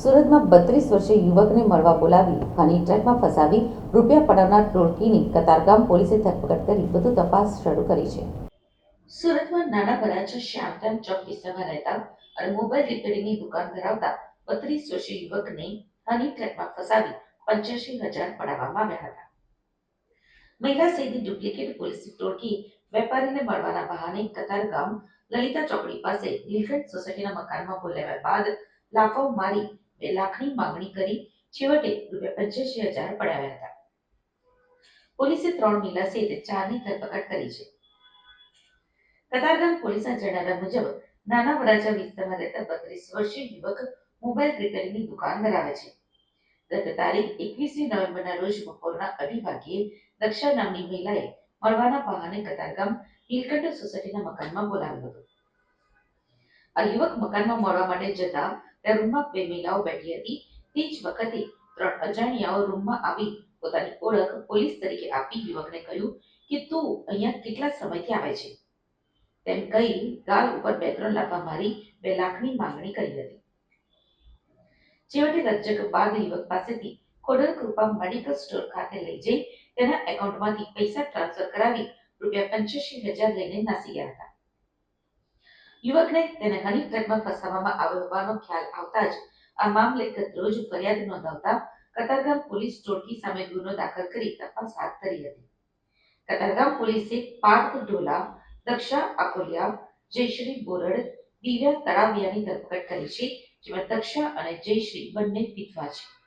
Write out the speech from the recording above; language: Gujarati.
સુરતમાં બત્રીસ વર્ષીય યુવકને મળવા બોલાવી હની ટ્રેકમાં ફસાવી, રૂપિયા પડાવનાર ટોળકીની કતારગામ પોલીસે ધરપકડ કરી, વધુ તપાસ શરૂ કરી છે. સુરતમાં નાના વરાછા શ્યામધામ ચોક વિસ્તારમાં રહેતા અને મોબાઈલ રિપેરિંગની દુકાન ધરાવતા બત્રીસ વર્ષીય યુવકને હની ટ્રેકમાં ફસાવી પંચ્યાસી હજાર પડાવવામાં આવ્યા હતા. મહિલા સહિતની ડુપ્લિકેટ પોલીસ ટોળકી વેપારીને મળવાના બહાને કતારગામ લલિતા ચોકડી પાસે નીલકંઠ સોસાયટીના મકાનમાં બોલાવ્યા બાદ લાફો મારી બે લાખની માંગણી કરી છેવટે રૂપિયા પંચ્યાસી હજાર પડાવ્યા હતા. પોલીસે ત્રણ મહિલા સહિત ચારની ધરપકડ કરી છે. કતારગામ પોલીસના જણાવ્યા મુજબ, નાના વરાછા વિસ્તારમાં રહેતા બત્રીસ વર્ષીય યુવક મોબાઈલ રિપેરિંગની દુકાન ધરાવે છે. ગત તારીખ એકવીસમી નવેમ્બરના રોજ બપોરના અઢી વાગ્યે દક્ષા નામની મહિલાએ મળવાના બહાને કતારગામ નીલકંઠ સોસાયટીના મકાનમાં બોલાવ્યો હતો. આ યુવક મકાનમાં મળવા માટે જતા રૂમમાં બે બેઠી હતી. તે જ વખતે ત્રણ અજાણ્યાઓ રૂમમાં આવી પોતાની ઓળખ પોલીસ તરીકે આપી યુવકને કહ્યું કે, તું અહીંયા કેટલા સમયથી આવે છે? તેમ કહી ગાલ ઉપર બે ત્રણ લાફા મારી બે લાખની માંગણી કરી હતી. છેવટે રજક બાદ યુવક પાસેથી ખોડલ કૃપા મેડિકલ સ્ટોર ખાતે લઈ જઈ તેના એકાઉન્ટમાંથી પૈસા ટ્રાન્સફર કરાવી રૂપિયા પંચ્યાસી હજાર લઈને નાસી ગયા હતા. યુવકને તેને હની ટ્રેકમાં ફસાવવામાં આવ્યો હોવાનો ખ્યાલ આવતા જ આ મામલે ગતરોજ ફરિયાદ નોંધાવતા કતારગામ પોલીસ ચોકી સામે ગુનો દાખલ કરી તપાસ હાથ ધરી હતી. કતારગામ પોલીસે પાર્થ ઢોલા દક્ષા અકોલિયા, જયશ્રી બોરડ, દિવ્યા તળાવિયાની ધરપકડ કરી છે, જેમાં દક્ષા અને જયશ્રી બંને પીધવા છે.